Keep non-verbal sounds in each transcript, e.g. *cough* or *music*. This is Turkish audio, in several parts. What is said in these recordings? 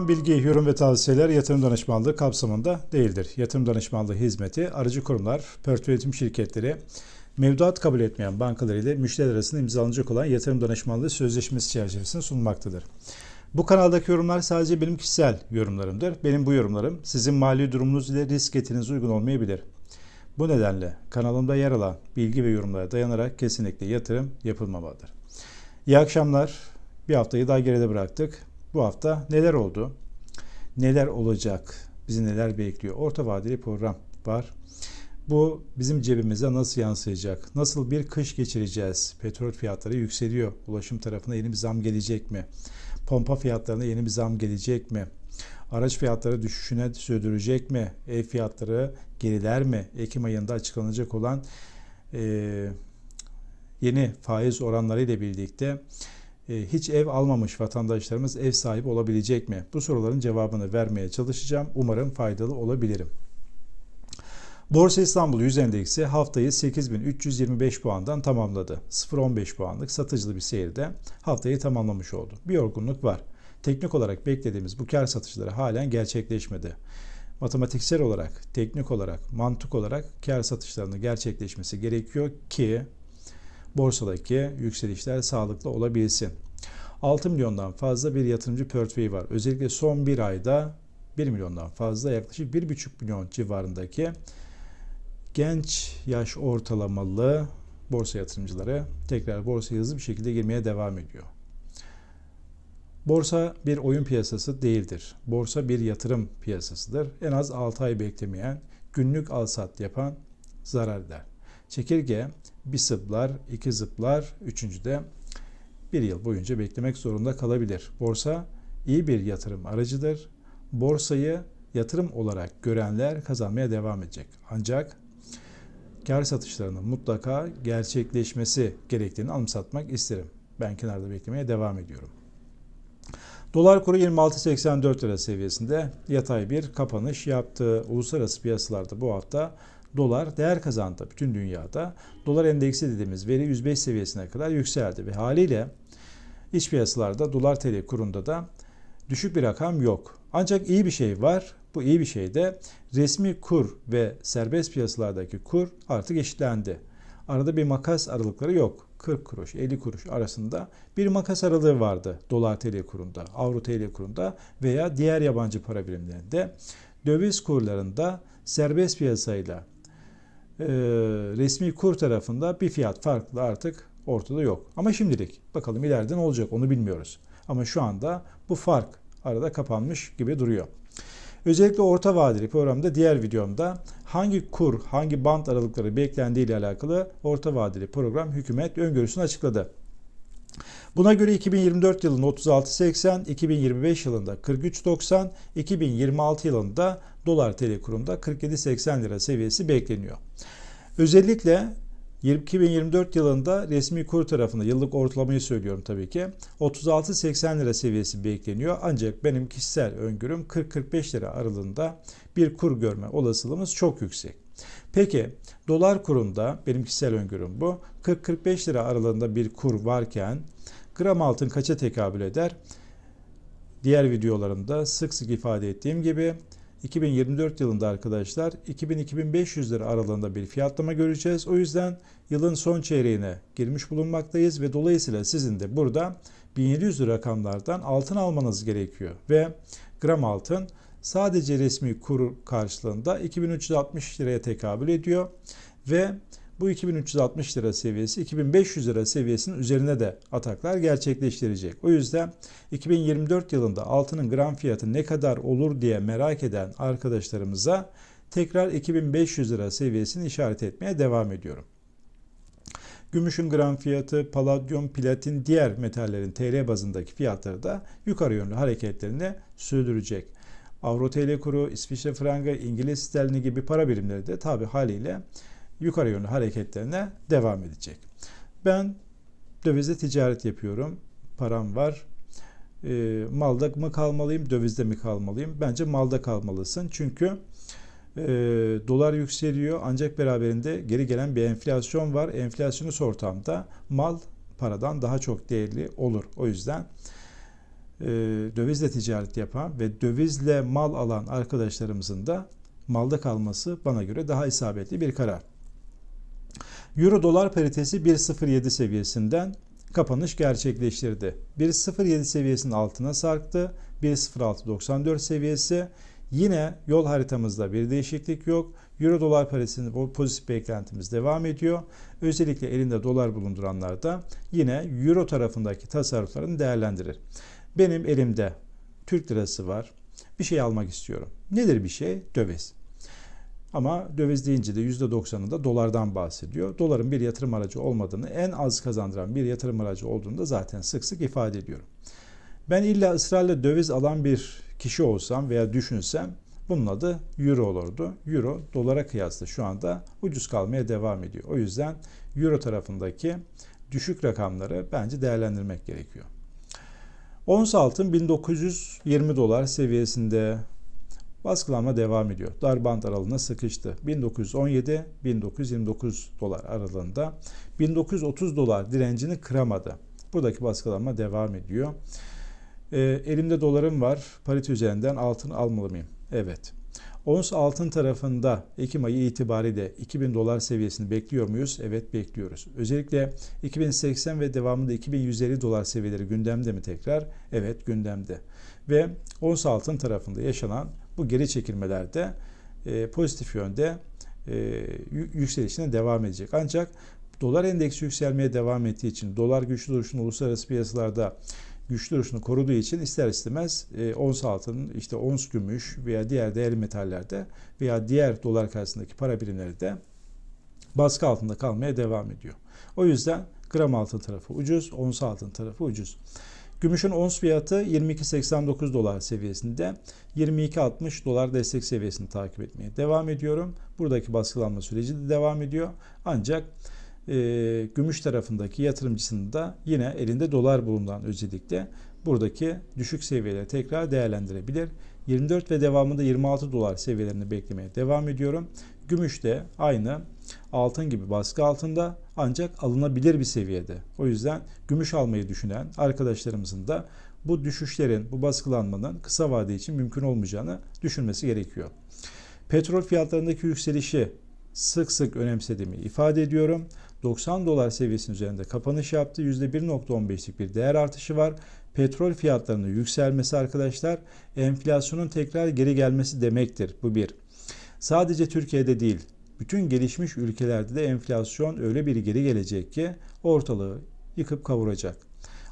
Yapılan bilgi, yorum ve tavsiyeler yatırım danışmanlığı kapsamında değildir. Yatırım danışmanlığı hizmeti aracı kurumlar, portföy yönetim şirketleri, mevduat kabul etmeyen bankalar ile müşteriler arasında imzalanacak olan yatırım danışmanlığı sözleşmesi çerçevesinde sunulmaktadır. Bu kanaldaki yorumlar sadece benim kişisel yorumlarımdır. Benim bu yorumlarım sizin mali durumunuz ile risk etiniz uygun olmayabilir. Bu nedenle kanalımda yer alan bilgi ve yorumlara dayanarak kesinlikle yatırım yapılmamalıdır. İyi akşamlar. Bir haftayı daha geride bıraktık. Bu hafta neler oldu? Neler olacak? Bizi neler bekliyor? Orta vadeli program var. Bu bizim cebimize nasıl yansıyacak? Nasıl bir kış geçireceğiz? Petrol fiyatları yükseliyor. Ulaşım tarafına yeni bir zam gelecek mi? Pompa fiyatlarına yeni bir zam gelecek mi? Araç fiyatları düşüşüne sürdürecek mi? Ev fiyatları geriler mi? Ekim ayında açıklanacak olan e, yeni faiz oranları ile birlikte hiç ev almamış vatandaşlarımız ev sahibi olabilecek mi? Bu soruların cevabını vermeye çalışacağım. Umarım faydalı olabilirim. Borsa İstanbul 100 endeksi haftayı 8325 puandan tamamladı. 0.15 puanlık satıcılı bir seyirde haftayı tamamlamış oldu. Bir yorgunluk var. Teknik olarak beklediğimiz bu kar satışları halen gerçekleşmedi. Matematiksel olarak, teknik olarak, mantık olarak kar satışlarının gerçekleşmesi gerekiyor ki borsadaki yükselişler sağlıklı olabilsin. 6 milyondan fazla bir yatırımcı portföyü var. Özellikle son bir ayda 1 milyondan fazla yaklaşık 1,5 milyon civarındaki genç yaş ortalamalı borsa yatırımcıları tekrar borsaya hızlı bir şekilde girmeye devam ediyor. Borsa bir oyun piyasası değildir. Borsa bir yatırım piyasasıdır. En az 6 ay beklemeyen, günlük al-sat yapan zarar eder. Çekirge bir zıplar, iki zıplar, üçüncü de bir yıl boyunca beklemek zorunda kalabilir. Borsa iyi bir yatırım aracıdır. Borsayı yatırım olarak görenler kazanmaya devam edecek. Ancak kar satışlarının mutlaka gerçekleşmesi gerektiğini anımsatmak isterim. Ben kenarda beklemeye devam ediyorum. Dolar kuru 26.84 lira seviyesinde yatay bir kapanış yaptı. Uluslararası piyasalarda bu hafta dolar değer kazandı bütün dünyada. Dolar endeksi dediğimiz veri 105 seviyesine kadar yükseldi ve haliyle iç piyasalarda dolar TL kurunda da düşük bir rakam yok. Ancak iyi bir şey var. Bu iyi bir şey de resmi kur ve serbest piyasalardaki kur artık eşitlendi. Arada bir makas aralıkları yok. 40 kuruş, 50 kuruş arasında bir makas aralığı vardı dolar TL kurunda, avro TL kurunda veya diğer yabancı para birimlerinde. Döviz kurlarında serbest piyasayla e, resmi kur tarafında bir fiyat farklı artık ortada yok. Ama şimdilik bakalım ileride ne olacak onu bilmiyoruz. Ama şu anda bu fark arada kapanmış gibi duruyor. Özellikle orta vadeli programda diğer videomda hangi kur, hangi band aralıkları beklendiği ile alakalı orta vadeli program hükümet öngörüsünü açıkladı. Buna göre 2024 yılında 36.80, 2025 yılında 43.90, 2026 yılında dolar TL kurunda 47.80 lira seviyesi bekleniyor. Özellikle 2024 yılında resmi kur tarafında yıllık ortalamayı söylüyorum tabii ki 36.80 lira seviyesi bekleniyor. Ancak benim kişisel öngörüm 40-45 lira aralığında bir kur görme olasılığımız çok yüksek. Peki dolar kurunda benim kişisel öngörüm bu. 40-45 lira aralığında bir kur varken gram altın kaça tekabül eder? Diğer videolarımda sık sık ifade ettiğim gibi 2024 yılında arkadaşlar 2000-2500 lira aralığında bir fiyatlama göreceğiz. O yüzden yılın son çeyreğine girmiş bulunmaktayız ve dolayısıyla sizin de burada 1700 lira rakamlardan altın almanız gerekiyor. Ve gram altın sadece resmi kur karşılığında 2360 liraya tekabül ediyor ve bu 2360 lira seviyesi 2500 lira seviyesinin üzerine de ataklar gerçekleştirecek. O yüzden 2024 yılında altının gram fiyatı ne kadar olur diye merak eden arkadaşlarımıza tekrar 2500 lira seviyesini işaret etmeye devam ediyorum. Gümüşün gram fiyatı, paladyum, platin, diğer metallerin TL bazındaki fiyatları da yukarı yönlü hareketlerini sürdürecek. Avro TL kuru, İsviçre frangı, İngiliz sterlini gibi para birimleri de tabi haliyle yukarı yönlü hareketlerine devam edecek. Ben dövizde ticaret yapıyorum. Param var. E, malda mı kalmalıyım, dövizde mi kalmalıyım? Bence malda kalmalısın. Çünkü e, dolar yükseliyor ancak beraberinde geri gelen bir enflasyon var. Enflasyonist ortamda mal paradan daha çok değerli olur. O yüzden e, dövizle ticaret yapan ve dövizle mal alan arkadaşlarımızın da malda kalması bana göre daha isabetli bir karar. Euro dolar paritesi 1.07 seviyesinden kapanış gerçekleştirdi. 1.07 seviyesinin altına sarktı. 1.0694 seviyesi yine yol haritamızda bir değişiklik yok. Euro dolar paritesinin pozitif beklentimiz devam ediyor. Özellikle elinde dolar bulunduranlar da yine euro tarafındaki tasarruflarını değerlendirir. Benim elimde Türk lirası var. Bir şey almak istiyorum. Nedir bir şey? Döviz. Ama döviz deyince de %90'ında dolardan bahsediyor. Doların bir yatırım aracı olmadığını, en az kazandıran bir yatırım aracı olduğunu da zaten sık sık ifade ediyorum. Ben illa ısrarla döviz alan bir kişi olsam veya düşünsem bunun adı euro olurdu. Euro dolara kıyasla şu anda ucuz kalmaya devam ediyor. O yüzden euro tarafındaki düşük rakamları bence değerlendirmek gerekiyor. Ons altın 1920 dolar seviyesinde baskılanma devam ediyor. Dar band aralığına sıkıştı. 1917-1929 dolar aralığında 1930 dolar direncini kıramadı. Buradaki baskılanma devam ediyor. E, elimde dolarım var. Parite üzerinden altın almalı mıyım? Evet. Ons altın tarafında Ekim ayı itibariyle 2000 dolar seviyesini bekliyor muyuz? Evet bekliyoruz. Özellikle 2080 ve devamında 2150 dolar seviyeleri gündemde mi tekrar? Evet gündemde. Ve ons altın tarafında yaşanan bu geri çekilmelerde e, pozitif yönde e, yükselişine devam edecek. Ancak dolar endeksi yükselmeye devam ettiği için dolar güçlü duruşunu uluslararası piyasalarda güçlü duruşunu koruduğu için ister istemez e, ons altın, işte ons gümüş veya diğer değerli metallerde veya diğer dolar karşısındaki para birimleri de baskı altında kalmaya devam ediyor. O yüzden gram altın tarafı ucuz, ons altın tarafı ucuz. Gümüşün ons fiyatı 22.89 dolar seviyesinde. 22.60 dolar destek seviyesini takip etmeye devam ediyorum. Buradaki baskılanma süreci de devam ediyor. Ancak e, gümüş tarafındaki yatırımcısının da yine elinde dolar bulundan özellikle buradaki düşük seviyeleri tekrar değerlendirebilir. 24 ve devamında 26 dolar seviyelerini beklemeye devam ediyorum. Gümüş de aynı altın gibi baskı altında ancak alınabilir bir seviyede. O yüzden gümüş almayı düşünen arkadaşlarımızın da bu düşüşlerin, bu baskılanmanın kısa vade için mümkün olmayacağını düşünmesi gerekiyor. Petrol fiyatlarındaki yükselişi sık sık önemsediğimi ifade ediyorum. 90 dolar seviyesinin üzerinde kapanış yaptı. %1.15'lik bir değer artışı var. Petrol fiyatlarının yükselmesi arkadaşlar enflasyonun tekrar geri gelmesi demektir. Bu bir. Sadece Türkiye'de değil, bütün gelişmiş ülkelerde de enflasyon öyle bir geri gelecek ki ortalığı yıkıp kavuracak.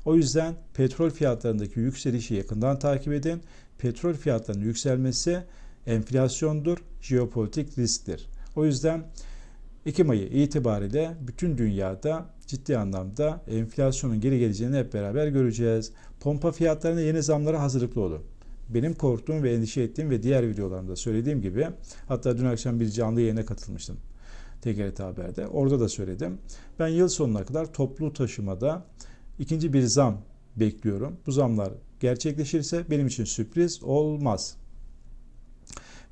O yüzden petrol fiyatlarındaki yükselişi yakından takip edin. Petrol fiyatlarının yükselmesi enflasyondur, jeopolitik risktir. O yüzden Ekim ayı itibariyle bütün dünyada ciddi anlamda enflasyonun geri geleceğini hep beraber göreceğiz. Pompa fiyatlarına yeni zamlara hazırlıklı olun. Benim korktuğum ve endişe ettiğim ve diğer videolarımda söylediğim gibi hatta dün akşam bir canlı yayına katılmıştım TGRT Haber'de. Orada da söyledim. Ben yıl sonuna kadar toplu taşımada ikinci bir zam bekliyorum. Bu zamlar gerçekleşirse benim için sürpriz olmaz.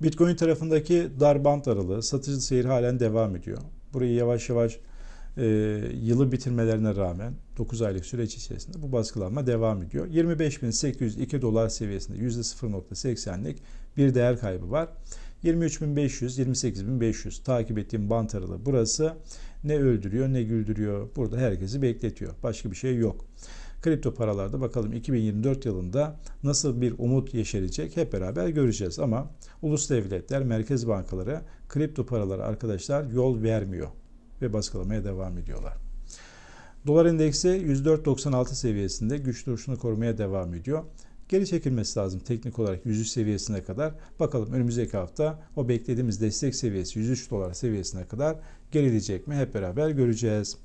Bitcoin tarafındaki dar bant aralığı satıcı seyir halen devam ediyor. Burayı yavaş yavaş e, yılı bitirmelerine rağmen 9 aylık süreç içerisinde bu baskılanma devam ediyor. 25.802 dolar seviyesinde %0.80'lik bir değer kaybı var. 23.500, 28.500 takip ettiğim bant aralığı burası. Ne öldürüyor ne güldürüyor. Burada herkesi bekletiyor. Başka bir şey yok. Kripto paralarda bakalım 2024 yılında nasıl bir umut yeşerecek hep beraber göreceğiz. Ama ulus devletler, merkez bankaları kripto paraları arkadaşlar yol vermiyor ve baskılamaya devam ediyorlar. Dolar endeksi 104.96 seviyesinde güç duruşunu korumaya devam ediyor. Geri çekilmesi lazım teknik olarak 103 seviyesine kadar. Bakalım önümüzdeki hafta o beklediğimiz destek seviyesi 103 dolar seviyesine kadar gerileyecek mi hep beraber göreceğiz.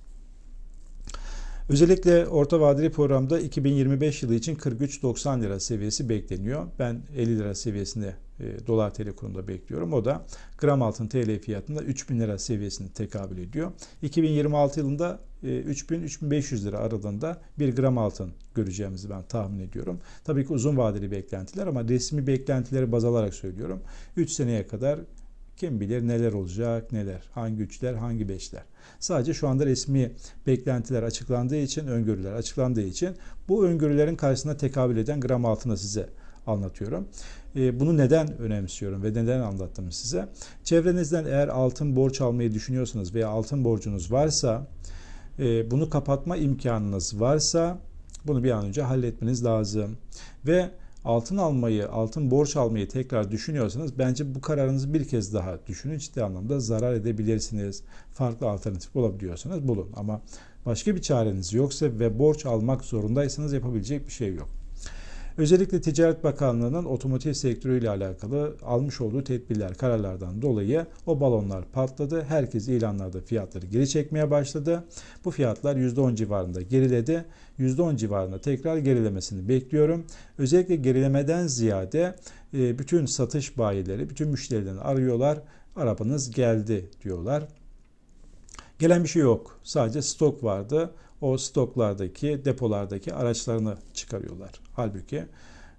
Özellikle orta vadeli programda 2025 yılı için 43.90 lira seviyesi bekleniyor. Ben 50 lira seviyesinde e, dolar TL kurunda bekliyorum. O da gram altın TL fiyatında 3000 lira seviyesini tekabül ediyor. 2026 yılında e, 3000-3500 lira aralığında bir gram altın göreceğimizi ben tahmin ediyorum. Tabii ki uzun vadeli beklentiler ama resmi beklentileri baz alarak söylüyorum. 3 seneye kadar Kim bilir neler olacak, neler, hangi üçler, hangi beşler. Sadece şu anda resmi beklentiler açıklandığı için, öngörüler açıklandığı için bu öngörülerin karşısına tekabül eden gram altını size anlatıyorum. E, Bunu neden önemsiyorum ve neden anlattım size? Çevrenizden eğer altın borç almayı düşünüyorsanız veya altın borcunuz varsa, e, bunu kapatma imkanınız varsa bunu bir an önce halletmeniz lazım. Ve altın almayı, altın borç almayı tekrar düşünüyorsanız bence bu kararınızı bir kez daha düşünün. Ciddi anlamda zarar edebilirsiniz. Farklı alternatif bulabiliyorsanız bulun. Ama başka bir çareniz yoksa ve borç almak zorundaysanız yapabilecek bir şey yok. Özellikle Ticaret Bakanlığı'nın otomotiv sektörüyle alakalı almış olduğu tedbirler, kararlardan dolayı o balonlar patladı. Herkes ilanlarda fiyatları geri çekmeye başladı. Bu fiyatlar %10 civarında geriledi. %10 civarında tekrar gerilemesini bekliyorum. Özellikle gerilemeden ziyade e, bütün satış bayileri, bütün müşterilerini arıyorlar. Arabanız geldi diyorlar. Gelen bir şey yok. Sadece stok vardı. O stoklardaki, depolardaki araçlarını çıkarıyorlar. Halbuki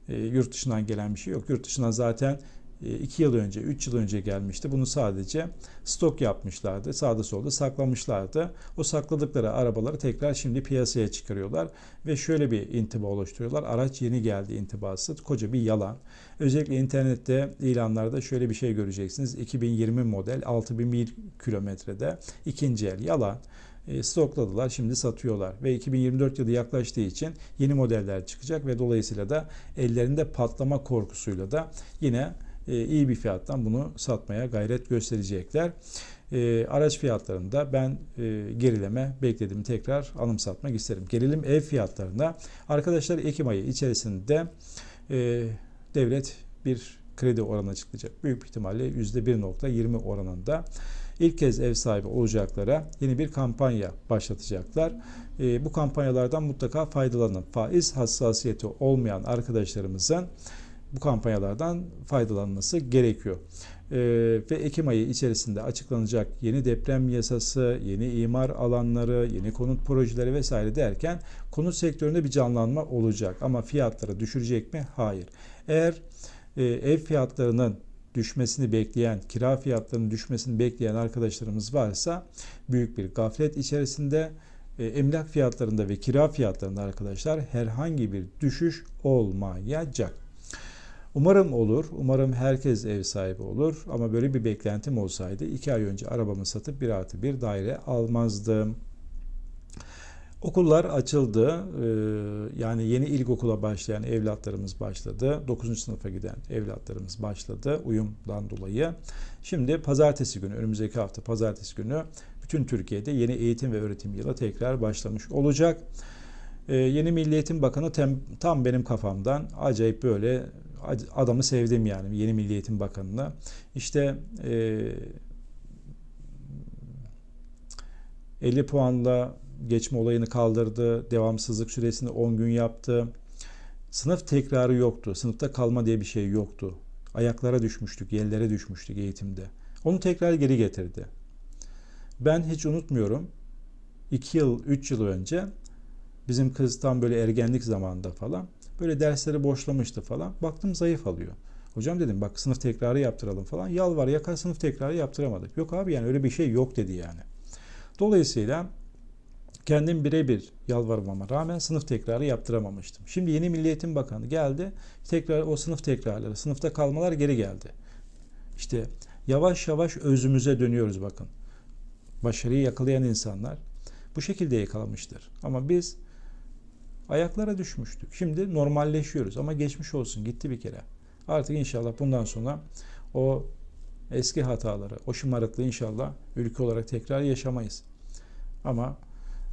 e, yurt dışından gelen bir şey yok. Yurt dışından zaten 2 yıl önce, 3 yıl önce gelmişti. Bunu sadece stok yapmışlardı. Sağda solda saklamışlardı. O sakladıkları arabaları tekrar şimdi piyasaya çıkarıyorlar. Ve şöyle bir intiba oluşturuyorlar. Araç yeni geldi intibası. Koca bir yalan. Özellikle internette ilanlarda şöyle bir şey göreceksiniz. 2020 model 6001 kilometrede ikinci el yalan e, stokladılar şimdi satıyorlar ve 2024 yılı yaklaştığı için yeni modeller çıkacak ve dolayısıyla da ellerinde patlama korkusuyla da yine e, iyi bir fiyattan bunu satmaya gayret gösterecekler. E, araç fiyatlarında ben gerileme beklediğimi tekrar anımsatmak isterim. Gerilim ev fiyatlarında arkadaşlar Ekim ayı içerisinde devlet bir kredi oranı açıklayacak. Büyük ihtimalle %1.20 oranında ilk kez ev sahibi olacaklara yeni bir kampanya başlatacaklar. E, bu kampanyalardan mutlaka faydalanın. Faiz hassasiyeti olmayan arkadaşlarımızın bu kampanyalardan faydalanması gerekiyor. Ee, ve Ekim ayı içerisinde açıklanacak yeni deprem yasası, yeni imar alanları, yeni konut projeleri vesaire derken konut sektöründe bir canlanma olacak. Ama fiyatları düşürecek mi? Hayır. Eğer e, ev fiyatlarının düşmesini bekleyen, kira fiyatlarının düşmesini bekleyen arkadaşlarımız varsa büyük bir gaflet içerisinde e, emlak fiyatlarında ve kira fiyatlarında arkadaşlar herhangi bir düşüş olmayacak. Umarım olur. Umarım herkes ev sahibi olur. Ama böyle bir beklentim olsaydı 2 ay önce arabamı satıp 1 artı 1 daire almazdım. Okullar açıldı. Ee, yani yeni ilkokula başlayan evlatlarımız başladı. 9. sınıfa giden evlatlarımız başladı uyumdan dolayı. Şimdi pazartesi günü, önümüzdeki hafta pazartesi günü bütün Türkiye'de yeni eğitim ve öğretim yılı tekrar başlamış olacak. Ee, yeni Milli Eğitim Bakanı tam benim kafamdan acayip böyle adamı sevdim yani yeni Milli Eğitim Bakanı'na. İşte 50 e, puanla geçme olayını kaldırdı. Devamsızlık süresini 10 gün yaptı. Sınıf tekrarı yoktu. Sınıfta kalma diye bir şey yoktu. Ayaklara düşmüştük, yerlere düşmüştük eğitimde. Onu tekrar geri getirdi. Ben hiç unutmuyorum. 2 yıl, 3 yıl önce bizim kız tam böyle ergenlik zamanında falan böyle dersleri boşlamıştı falan. Baktım zayıf alıyor. Hocam dedim bak sınıf tekrarı yaptıralım falan. Yalvar yakar sınıf tekrarı yaptıramadık. Yok abi yani öyle bir şey yok dedi yani. Dolayısıyla Kendim birebir yalvarmama rağmen sınıf tekrarı yaptıramamıştım. Şimdi yeni Milli Eğitim Bakanı geldi. Tekrar o sınıf tekrarları, sınıfta kalmalar geri geldi. İşte yavaş yavaş özümüze dönüyoruz bakın. Başarıyı yakalayan insanlar bu şekilde yakalamıştır. Ama biz ayaklara düşmüştük. Şimdi normalleşiyoruz ama geçmiş olsun gitti bir kere. Artık inşallah bundan sonra o eski hataları, o şımarıklığı inşallah ülke olarak tekrar yaşamayız. Ama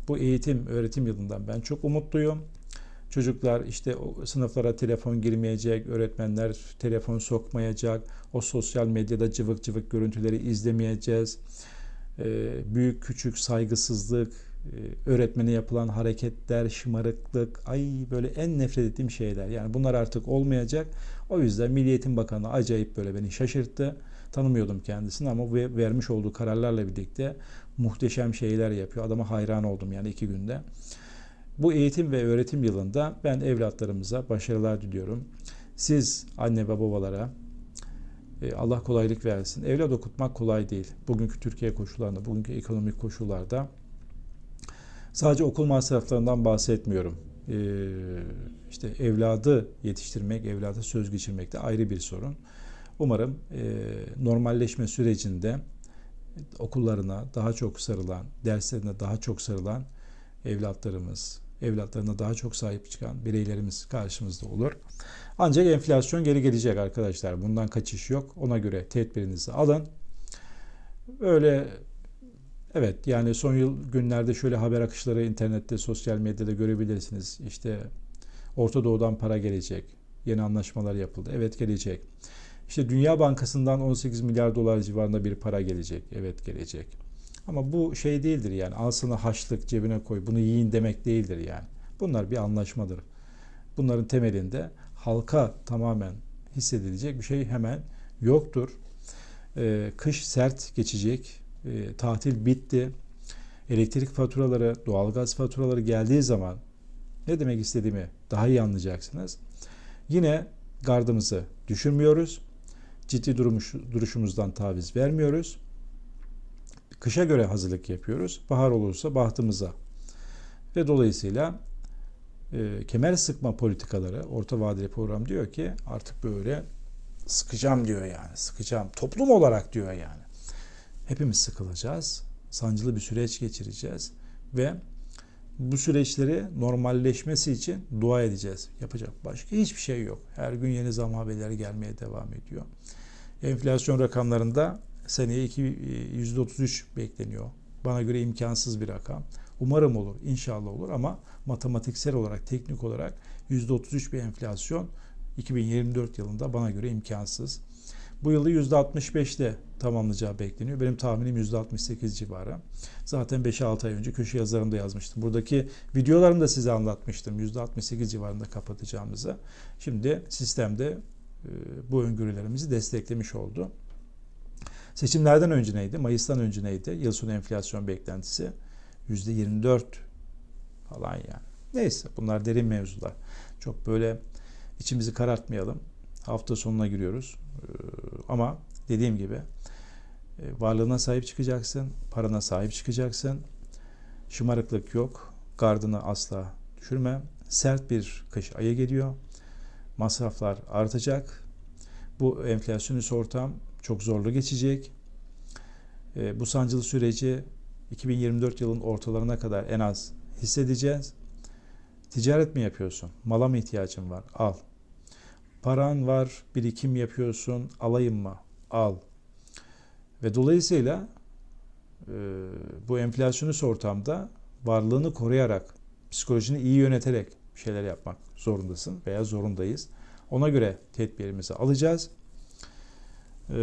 bu eğitim öğretim yılından ben çok umutluyum. Çocuklar işte sınıflara telefon girmeyecek, öğretmenler telefon sokmayacak, o sosyal medyada cıvık cıvık görüntüleri izlemeyeceğiz. Ee, büyük küçük saygısızlık, e, öğretmene yapılan hareketler, şımarıklık, ay böyle en nefret ettiğim şeyler. Yani bunlar artık olmayacak. O yüzden Milli Eğitim Bakanı acayip böyle beni şaşırttı. Tanımıyordum kendisini ama vermiş olduğu kararlarla birlikte muhteşem şeyler yapıyor. Adama hayran oldum yani iki günde. Bu eğitim ve öğretim yılında ben evlatlarımıza başarılar diliyorum. Siz anne ve babalara E, Allah kolaylık versin. Evlat okutmak kolay değil. Bugünkü Türkiye koşullarında, bugünkü ekonomik koşullarda sadece okul masraflarından bahsetmiyorum. E, işte evladı yetiştirmek, evlada söz geçirmek de ayrı bir sorun. Umarım e, normalleşme sürecinde okullarına daha çok sarılan, derslerine daha çok sarılan evlatlarımız, evlatlarına daha çok sahip çıkan bireylerimiz karşımızda olur. Ancak enflasyon geri gelecek arkadaşlar. Bundan kaçış yok. Ona göre tedbirinizi alın. Öyle evet yani son yıl günlerde şöyle haber akışları internette, sosyal medyada görebilirsiniz. İşte Orta Doğu'dan para gelecek. Yeni anlaşmalar yapıldı. Evet gelecek. İşte Dünya Bankası'ndan 18 milyar dolar civarında bir para gelecek. Evet gelecek. Ama bu şey değildir yani al sana haçlık cebine koy bunu yiyin demek değildir yani. Bunlar bir anlaşmadır. Bunların temelinde halka tamamen hissedilecek bir şey hemen yoktur. Ee, kış sert geçecek. Ee, tatil bitti. Elektrik faturaları, doğalgaz faturaları geldiği zaman ne demek istediğimi daha iyi anlayacaksınız. Yine gardımızı düşürmüyoruz. Ciddi durmuş, duruşumuzdan taviz vermiyoruz. Kışa göre hazırlık yapıyoruz. Bahar olursa bahtımıza. Ve dolayısıyla e, kemer sıkma politikaları orta vadeli program diyor ki artık böyle sıkacağım diyor yani sıkacağım toplum olarak diyor yani hepimiz sıkılacağız sancılı bir süreç geçireceğiz ve bu süreçleri normalleşmesi için dua edeceğiz. Yapacak başka hiçbir şey yok. Her gün yeni zam haberleri gelmeye devam ediyor. Enflasyon rakamlarında seneye %33 bekleniyor. Bana göre imkansız bir rakam. Umarım olur, inşallah olur ama matematiksel olarak, teknik olarak %33 bir enflasyon 2024 yılında bana göre imkansız. Bu yılı %65'te tamamlayacağı bekleniyor. Benim tahminim %68 civarı. Zaten 5-6 ay önce köşe yazılarımda yazmıştım. Buradaki videolarımda size anlatmıştım. %68 civarında kapatacağımızı. Şimdi sistemde e, bu öngörülerimizi desteklemiş oldu. Seçimlerden önce neydi? Mayıs'tan önce neydi? Yıl sonu enflasyon beklentisi %24 falan yani. Neyse bunlar derin mevzular. Çok böyle içimizi karartmayalım. Hafta sonuna giriyoruz. Ee, ama dediğim gibi e, varlığına sahip çıkacaksın, parana sahip çıkacaksın. Şımarıklık yok. Gardını asla düşürme. Sert bir kış ayı geliyor. Masraflar artacak. Bu enflasyonist ortam çok zorlu geçecek. E, bu sancılı süreci 2024 yılın ortalarına kadar en az hissedeceğiz. Ticaret mi yapıyorsun? Mala mı ihtiyacın var? Al. Paran var, birikim yapıyorsun, alayım mı? Al. Ve dolayısıyla e, bu enflasyonist ortamda varlığını koruyarak, psikolojini iyi yöneterek bir şeyler yapmak zorundasın veya zorundayız. Ona göre tedbirimizi alacağız. E,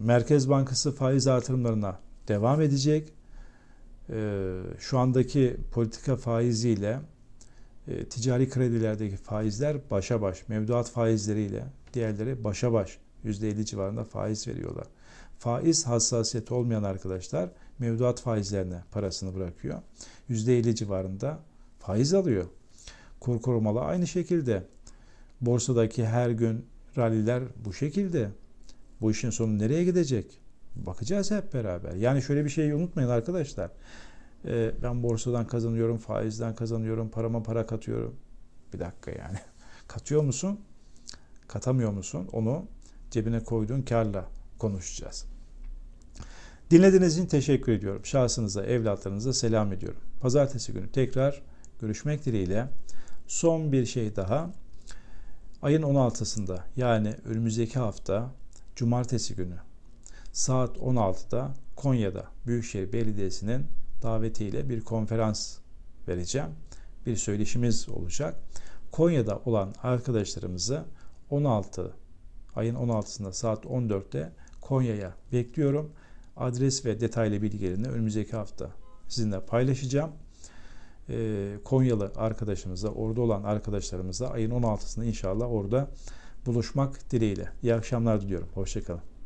Merkez Bankası faiz artırımlarına devam edecek. E, şu andaki politika faiziyle e, ticari kredilerdeki faizler başa baş, mevduat faizleriyle diğerleri başa baş %50 civarında faiz veriyorlar. Faiz hassasiyeti olmayan arkadaşlar mevduat faizlerine parasını bırakıyor. %50 civarında faiz alıyor. Kur korumalı aynı şekilde. Borsadaki her gün ralliler bu şekilde. Bu işin sonu nereye gidecek? Bakacağız hep beraber. Yani şöyle bir şeyi unutmayın arkadaşlar. Ee, ben borsadan kazanıyorum, faizden kazanıyorum, parama para katıyorum. Bir dakika yani. *laughs* Katıyor musun? Katamıyor musun? Onu cebine koyduğun karla konuşacağız. Dinlediğiniz için teşekkür ediyorum. Şahsınıza, evlatlarınıza selam ediyorum. Pazartesi günü tekrar görüşmek dileğiyle. Son bir şey daha. Ayın 16'sında yani önümüzdeki hafta cumartesi günü saat 16'da Konya'da Büyükşehir Belediyesi'nin davetiyle bir konferans vereceğim. Bir söyleşimiz olacak. Konya'da olan arkadaşlarımızı 16 ayın 16'sında saat 14'te Konya'ya bekliyorum. Adres ve detaylı bilgilerini önümüzdeki hafta sizinle paylaşacağım. Ee, Konyalı arkadaşımıza, orada olan arkadaşlarımıza ayın 16'sında inşallah orada buluşmak dileğiyle. İyi akşamlar diliyorum. Hoşçakalın.